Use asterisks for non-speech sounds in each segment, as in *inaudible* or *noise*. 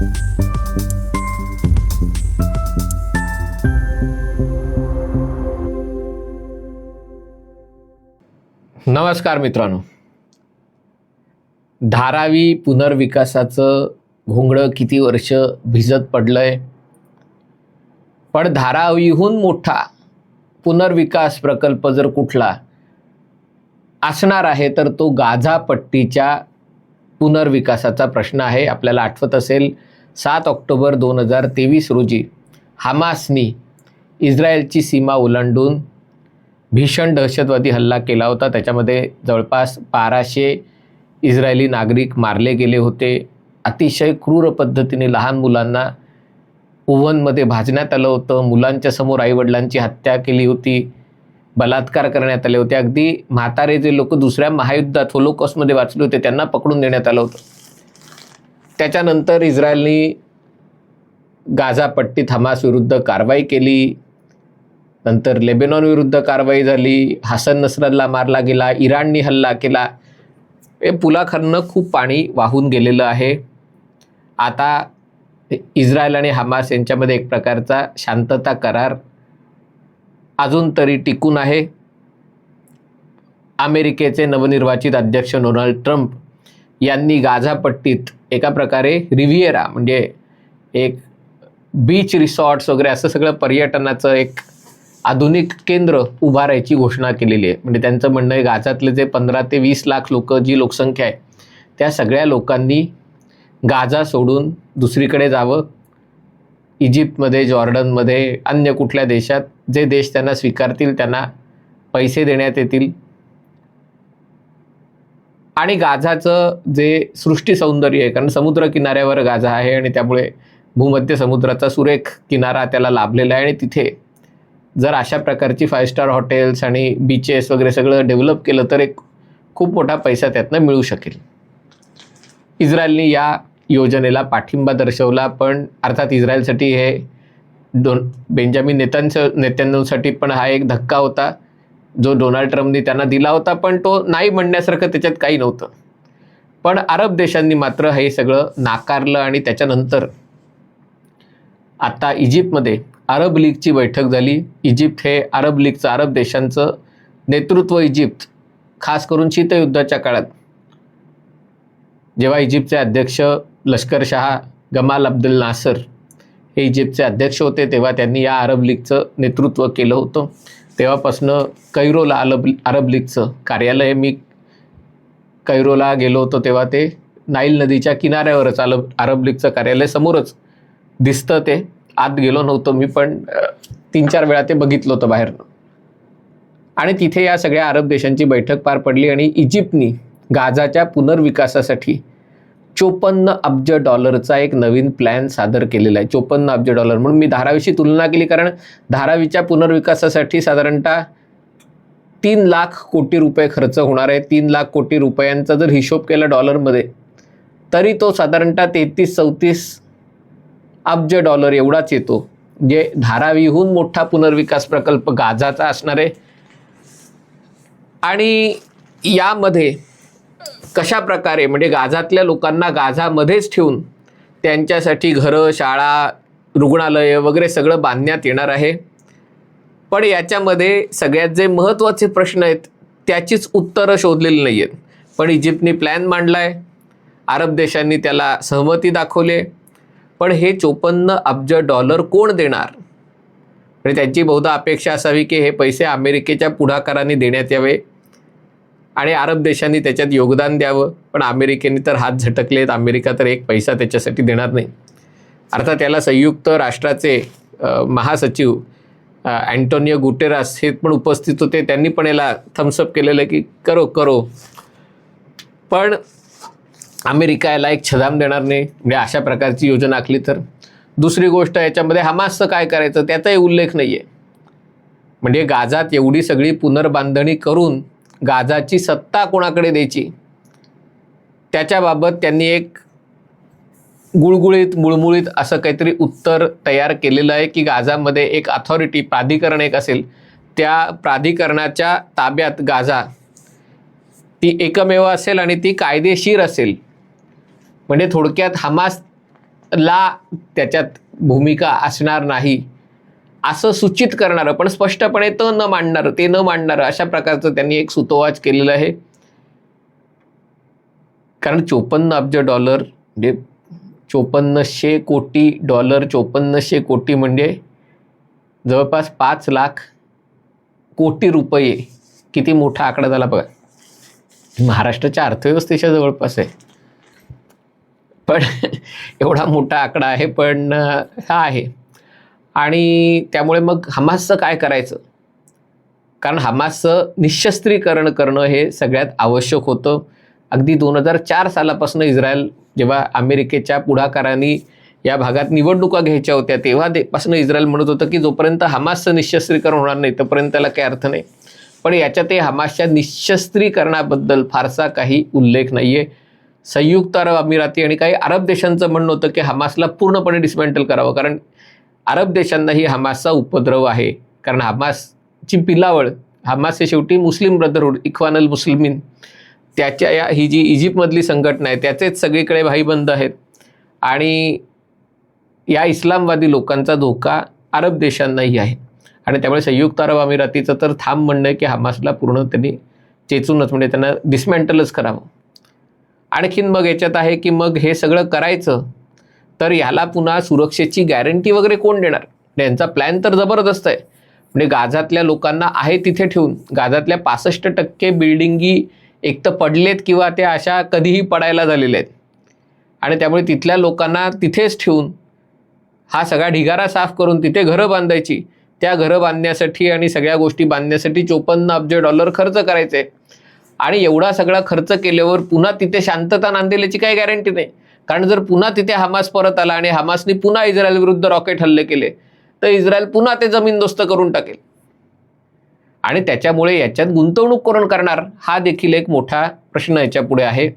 नमस्कार मित्रांनो. धारावी पुनर्विकासाचं घोंगडं किती वर्ष भिजत पडलंय? पण धारावीहून मोठा पुनर्विकास प्रकल्प जर कुठला असणार आहे तर तो गाझा पट्टीच्या पुनर्विकासाचा प्रश्न आहे. आपल्याला आठवत असेल सात ऑक्टोबर दोन हजार तेवीस रोजी हमासनी इस्रायलची सीमा ओलांडून भीषण दहशतवादी हल्ला केला होता. त्याच्यामध्ये जवळपास बाराशे इस्रायली नागरिक मारले गेले होते. अतिशय क्रूर पद्धतीने लहान मुलांना ओव्हनमध्ये भाजण्यात आलं होतं. मुलांच्या समोर आईवडिलांची हत्या केली होती. बलात्कार करण्यात आले होते. अगदी म्हातारे जे लोक दुसऱ्या महायुद्धात होलोकॉसमध्ये वाचले होते त्यांना पकडून देण्यात आलं होतं. त्याच्यानंतर इस्रायलनी गाझा पट्टीत हमास विरुद्ध कारवाई केली. नंतर लेबेनॉन विरुद्ध कारवाई झाली. हसन नसरल्ला मारला गेला. इराणनी हल्ला केला. हे पुलाखरनं खूप पाणी वाहून गेलेलं आहे. आता इस्रायल आणि हमास यांच्यामध्ये एक प्रकारचा शांतता करार अजून तरी टिकून आहे. अमेरिकेचे नवनिर्वाचित अध्यक्ष डोनाल्ड ट्रम्प यांनी गाझा पट्टीत एका प्रकारे रिव्हिएरा म्हणजे एक बीच रिसॉर्ट्स वगैरे असं सगळं पर्यटनाचं एक आधुनिक केंद्र उभारायची घोषणा केलेली आहे. म्हणजे त्यांचं म्हणणं आहे गाझातले जे पंधरा ते वीस लाख लोक जी लोकसंख्या आहे त्या सगळ्या लोकांनी गाझा सोडून दुसरीकडे जावं. इजिप्तमध्ये जॉर्डनमध्ये अन्य कुठल्या देशात जे देश त्यांना स्वीकारतील त्यांना पैसे देण्यात येतील. आणि गाझाचं जे सृष्टी सौंदर्य आहे कारण समुद्र किनाऱ्यावर गाझा आहे आणि त्यामुळे भूमध्य समुद्राचा सुरेख किनारा त्याला लाभलेला आहे. आणि तिथे जर अशा प्रकारची फाय स्टार हॉटेल्स आणि बीचेस वगैरे सगळं डेव्हलप केलं तर एक खूप मोठा पैसा त्यातनं मिळू शकेल. इस्रायलने या योजनेला पाठिंबा दर्शवला पण अर्थात इस्रायलसाठी हे दोन बेंजामिन नेत्यांचं नेत्यांसाठी पण हा एक धक्का होता. जो डोनाल्ड ट्रम्पनी त्यांना दिला होता पण तो नाही म्हणण्यासारखं त्याच्यात काही नव्हतं. पण अरब देशांनी मात्र हे सगळं नाकारलं आणि त्याच्यानंतर आता इजिप्तमध्ये अरब लीगची बैठक झाली. इजिप्त हे अरब लीगचं अरब देशांचं नेतृत्व इजिप्त खास करून शीतयुद्धाच्या काळात. जेव्हा इजिप्तचे अध्यक्ष लष्करशहा गमाल अब्दुल नासर हे इजिप्तचे अध्यक्ष होते तेव्हा त्यांनी या अरब लीगचं नेतृत्व केलं होतं. तेव्हापासनं कैरोला अलब अरब लीगचं कार्यालय मी कैरोला गेलो होतो तेव्हा ते नाईल नदीच्या किनाऱ्यावरच अलब अरब लीगचं कार्यालय समोरच दिसतं ते. आत गेलो नव्हतो मी पण तीन चार वेळा ते बघितलं होतं बाहेरनं. आणि तिथे या सगळ्या अरब देशांची बैठक पार पडली आणि इजिप्तनी गाझाच्या पुनर्विकासासाठी चोपन्न अब्ज डॉलरचा एक नवीन प्लॅन सादर केलेला आहे. चोपन्न अब्ज डॉलर म्हणून मी धारावीशी तुलना केली कारण धारावीच्या पुनर्विकासासाठी साधारणतः तीन लाख कोटी रुपये खर्च होणार आहे. तीन लाख कोटी रुपयांचा जर हिशोब केला डॉलरमध्ये तरी तो साधारणतः तेहतीस चौतीस अब्ज डॉलर एवढाच येतो जे धारावीहून मोठा पुनर्विकास प्रकल्प गाजाचा असणार आहे. आणि यामध्ये कशा प्रकारे म्हणजे गाझातल्या लोकांना गाझामध्येच ठेवून त्यांच्यासाठी घरं शाळा रुग्णालयं वगैरे सगळं बांधण्यात येणार आहे. पण याच्यामध्ये सगळ्यात जे महत्त्वाचे प्रश्न आहेत त्याचीच उत्तरं शोधलेली नाही आहेत. पण इजिप्तनी प्लॅन मांडला आहे अरब देशांनी त्याला सहमती दाखवली पण हे चोपन्न अब्ज डॉलर कोण देणार? म्हणजे त्यांची बहुधा अपेक्षा असावी की हे पैसे अमेरिकेच्या पुढाकाराने देण्यात यावे. आणि अरब देशांनी त्याच्यात योगदान द्यावं. पण अमेरिकेने तर हात झटकलेत. अमेरिका तर एक पैसा त्याच्यासाठी देणार नाही. अर्थात त्याला संयुक्त राष्ट्राचे महासचिव अँटोनियो गुटेरास हे पण उपस्थित होते. त्यांनी पण याला थम्सअप केलेलं आहे की करो करो. पण अमेरिका याला एक छदाम देणार नाही. म्हणजे अशा प्रकारची योजना आखली तर. दुसरी गोष्ट याच्यामध्ये हमासचं काय करायचं त्याचाही उल्लेख नाही आहे म्हणजे गाजात एवढी सगळी पुनर्बांधणी करून गाजाची सत्ता कोणाकडे द्यायची? त्याच्याबाबत त्यांनी एक गुळगुळीत मुळमुळीत असं काहीतरी उत्तर तयार केलेलं आहे की गाजामध्ये एक अथॉरिटी प्राधिकरण एक असेल त्या प्राधिकरणाच्या ताब्यात गाजा ती एकमेव असेल आणि ती कायदेशीर असेल. म्हणजे थोडक्यात हमासला त्याच्यात भूमिका असणार नाही. असं सूचित करणारं पण स्पष्टपणे त न मांडणारं ते न मांडणारं अशा प्रकारचं त्यांनी एक सुतोवाच केलेलं आहे. कारण चोपन्न अब्ज डॉलर म्हणजे चोपन्नशे कोटी डॉलर चोपन्नशे कोटी म्हणजे जवळपास पाच लाख कोटी रुपये. किती मोठा आकडा झाला बघा. महाराष्ट्राच्या अर्थव्यवस्थेच्या जवळपास आहे. पण *laughs* एवढा मोठा आकडा आहे पण हा आहे. आणि त्यामुळे मग हमासचं काय करायचं? कारण हमासचं निशस्त्रीकरण करणं हे सगळ्यात आवश्यक होतं. अगदी दोन हजार चार सालापासून इस्रायल जेव्हा अमेरिकेच्या पुढाकारांनी या भागात निवडणुका घ्यायच्या होत्या तेव्हा तेपासून इस्रायल म्हणत होतं की जोपर्यंत हमासचं निशस्त्रीकरण होणार नाही तोपर्यंत त्याला काही अर्थ नाही. पण याच्यातही हमासच्या निशस्त्रीकरणाबद्दल फारसा काही उल्लेख नाही आहे संयुक्त अरब अमिराती आणि काही अरब देशांचं म्हणणं होतं की हमासला पूर्णपणे डिसमेंटल करावं. कारण अरब देशांनाही हमासचा उपद्रव आहे. कारण हमासची पिलावळ हमास हे शेवटी मुस्लिम ब्रदरहूड इक्वानल मुस्लिमिन मुस्लिमीन त्याच्या या ही जी इजिप्तमधली संघटना आहे त्याचेच सगळीकडे भाईबंद आहेत. आणि या इस्लामवादी लोकांचा धोका अरब देशांनाही आहे. आणि त्यामुळे संयुक्त अरब अमिरातीचं तर थांब म्हणणं आहे की हमासला पूर्ण त्यांनी चेचूनच म्हणजे त्यांना डिसमेंटलच करावं. आणखीन मग याच्यात आहे की मग हे सगळं करायचं तर ह्याला पुन्हा सुरक्षेची गॅरंटी वगैरे कोण देणार? यांचा प्लॅन तर जबरदस्त आहे. म्हणजे गाझातल्या लोकांना आहे तिथे ठेवून. गाझातल्या पासष्ट टक्के बिल्डिंगी एक तर पडलेत किंवा त्या अशा कधीही पडायला झालेल्या आहेत. आणि त्यामुळे तिथल्या लोकांना तिथेच ठेवून हा सगळा ढिगारा साफ करून तिथे घरं बांधायची. त्या घरं बांधण्यासाठी आणि सगळ्या गोष्टी बांधण्यासाठी चोपन्न अब्ज डॉलर खर्च करायचे. आणि एवढा सगळा खर्च केल्यावर पुन्हा तिथे शांतता नांदेल याची काही गॅरंटी नाही. कारण जर पुन्हा तिथे हमास परत आला आणि हमासने पुन्हा इस्रायल विरुद्ध रॉकेट हल्ले केले तर इस्रायल पुन्हा ते जमीनदोस्त करून टाकेल. आणि त्याच्यामुळे याच्यात गुंतवणूक कोण करणार हा देखील एक मोठा प्रश्न याच्यापुढे आहे.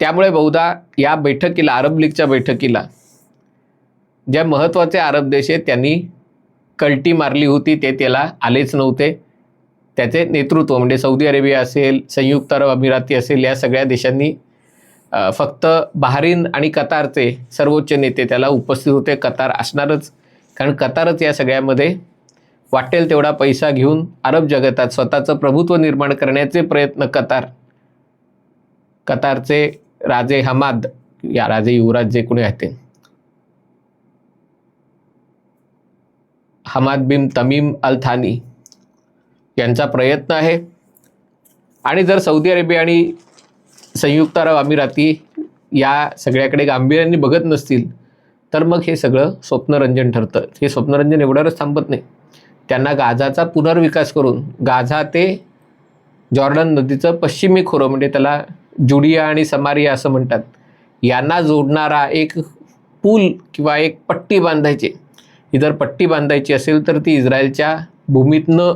त्यामुळे बहुधा या बैठकीला अरब लीगच्या बैठकीला ज्या महत्त्वाचे अरब देश आहेत त्यांनी कल्टी मारली होती ते त्याला आलेच नव्हते. त्याचे नेतृत्व म्हणजे सौदी अरेबिया असेल संयुक्त अरब अमिराती असेल या सगळ्या देशांनी फक्त बहारीन आणि कतारचे सर्वोच्च नेते त्याला उपस्थित होते. कतार असणारच. कारण कतारच या सगळ्यामध्ये वाटेल तेवढा पैसा घेऊन अरब जगतात स्वतःचं प्रभुत्व निर्माण करण्याचे प्रयत्न कतार. कतारचे राजे हमाद या राजे युवराज जे कोणी आहेत हमाद बिन तमीम अल थानी यांचा प्रयत्न आहे. आणि जर सौदी अरेबिया आणि संयुक्त अरब अमिराती या सगळ्याकडे गांभीर्याने बघत नसतील तर मग हे सगळं स्वप्नरंजन ठरतं. हे स्वप्नरंजन एवढ्यावरच थांबत नाही. त्यांना गाझाचा पुनर्विकास करून गाझा ते जॉर्डन नदीचं पश्चिमी खोरं म्हणजे त्याला जुडिया आणि समारिया असं म्हणतात यांना जोडणारा एक पूल किंवा एक पट्टी बांधायची. ही जर पट्टी बांधायची असेल तर ती इस्रायलच्या भूमीतनं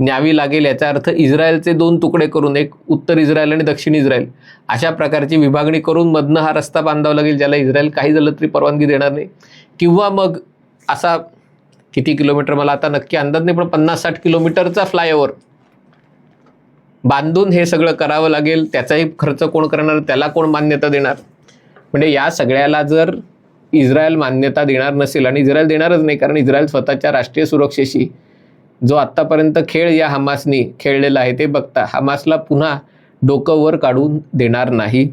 न्यावी लागेल याचा अर्थ इस्रायलचे दोन तुकडे करून एक उत्तर इस्रायल आणि दक्षिण इस्रायल अशा प्रकारची विभागणी करून मधनं हा रस्ता बांधावा लागेल ज्याला इस्रायल काही झालं तरी परवानगी देणार नाही. किंवा मग असा किती किलोमीटर मला आता नक्की अंदाज नाही पण पन्नास साठ किलोमीटरचा फ्लायओव्हर बांधून हे सगळं करावं लागेल त्याचाही खर्च कोण करणार त्याला कोण मान्यता देणार? म्हणजे या सगळ्याला जर इस्रायल मान्यता देणार नसेल आणि इस्रायल देणारच नाही कारण इस्रायल स्वतःच्या राष्ट्रीय सुरक्षेशी जो आत्तापर्यंत खेळ या हमासनी खेळलेला आहे ते बघता हमासला पुन्हा डोकं वर काढून देणार नाही.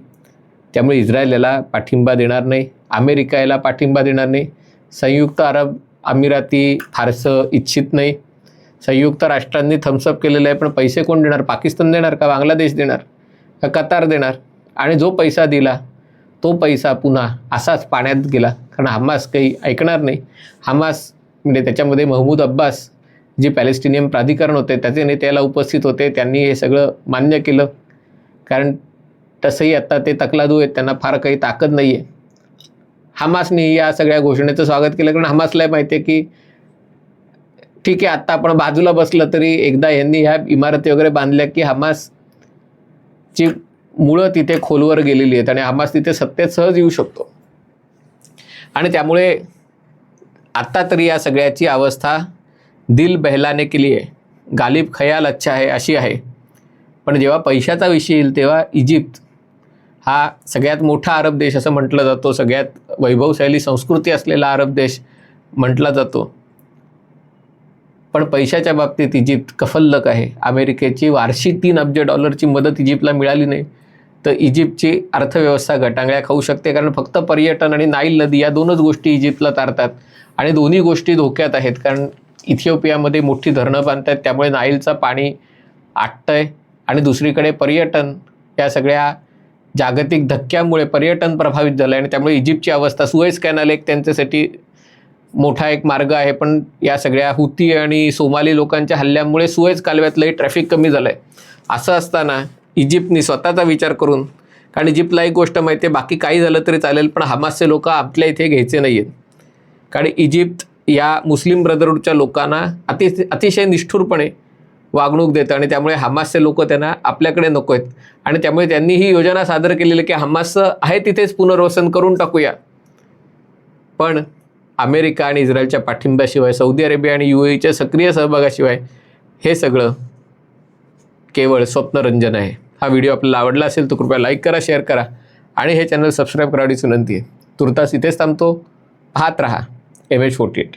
त्यामुळे इस्रायल याला पाठिंबा देणार नाही. अमेरिका याला पाठिंबा देणार नाही. संयुक्त अरब अमिराती फारसं इच्छित नाही. संयुक्त राष्ट्रांनी थम्सअप केलेलं आहे पण पैसे कोण देणार? पाकिस्तान देणार का? बांगलादेश देणार? का कतार देणार? आणि जो पैसा दिला तो पैसा पुन्हा असाच पाण्यात गेला. कारण हमास काही ऐकणार नाही. हमास म्हणजे त्याच्यामध्ये महमूद अब्बास जे पॅलेस्टिनियन प्राधिकरण होते त्याचे नेत्याला उपस्थित होते त्यांनी हे सगळं मान्य केलं. कारण तसंही आत्ता ते तकलादू आहेत त्यांना फार काही ताकद नाही आहे हमासने या सगळ्या घोषणेचं स्वागत केलं कारण हमासला माहिती आहे की ठीक आहे आत्ता आपण बाजूला बसलं तरी एकदा यांनी ह्या इमारती वगैरे बांधल्या की हमासची मुळं तिथे खोलवर गेलेली आहेत आणि हमास तिथे सत्तेत सहज येऊ शकतो. आणि त्यामुळे आत्ता तरी या सगळ्याची अवस्था दिल बहलाने केली आहे गालिब खयाल अच्छा आहे अशी आहे. पण जेव्हा पैशाचा विषय येईल तेव्हा इजिप्त हा सगळ्यात मोठा अरब देश असं म्हटलं जातो. सगळ्यात वैभवशैली संस्कृती असलेला अरब देश म्हटला जातो. पण पैशाच्या बाबतीत इजिप्त कफल्लक आहे. अमेरिकेची वार्षिक तीन अब्ज डॉलरची मदत इजिप्तला मिळाली नाही. तर इजिप्तची अर्थव्यवस्था गटांगळ्या खाऊ शकते. कारण फक्त पर्यटन आणि नाईल नदी या दोनच गोष्टी इजिप्तला तारतात. आणि दोन्ही गोष्टी धोक्यात आहेत. कारण इथिओपियामध्ये मोठी धरणं बांधतात त्यामुळे नाईलचं पाणी आटतंय. आणि दुसरीकडे पर्यटन या सगळ्या जागतिक धक्क्यामुळे पर्यटन प्रभावित झालं आहे आणि त्यामुळे इजिप्तची अवस्था सुएस कॅनल एक त्यांच्यासाठी मोठा एक मार्ग आहे. पण या सगळ्या हुती आणि सोमाली लोकांच्या हल्ल्यामुळे सुएज कालव्यातलंही ट्रॅफिक कमी झालं आहे असं असताना इजिप्तनी स्वतःचा विचार करून कारण इजिप्तला एक गोष्ट माहिती आहे बाकी काही झालं तरी चालेल पण हमासचे लोक आपल्या इथे घ्यायचे नाही आहेत कारण इजिप्त या मुस्लिम ब्रदरहूडच्या लोकांना अति अतिशय निष्ठुरपणे वागणूक देतं आणि त्यामुळे हमासचे लोक त्यांना आपल्याकडे नको आहेत. आणि त्यामुळे त्यांनी ही योजना सादर केलेली की हमासचं आहे तिथेच पुनर्वसन करून टाकूया. पण अमेरिका आणि इस्रायलच्या पाठिंब्याशिवाय सौदी अरेबिया आणि यू एच्या सक्रिय सहभागाशिवाय हे सगळं केवळ स्वप्नरंजन आहे. हा व्हिडिओ आपल्याला आवडला असेल तर कृपया लाईक करा शेअर करा आणि हे चॅनल सबस्क्राईब करावीच विनंती आहे. तुर्तास इथेच थांबतो. पाहत रहा. M H forty eight.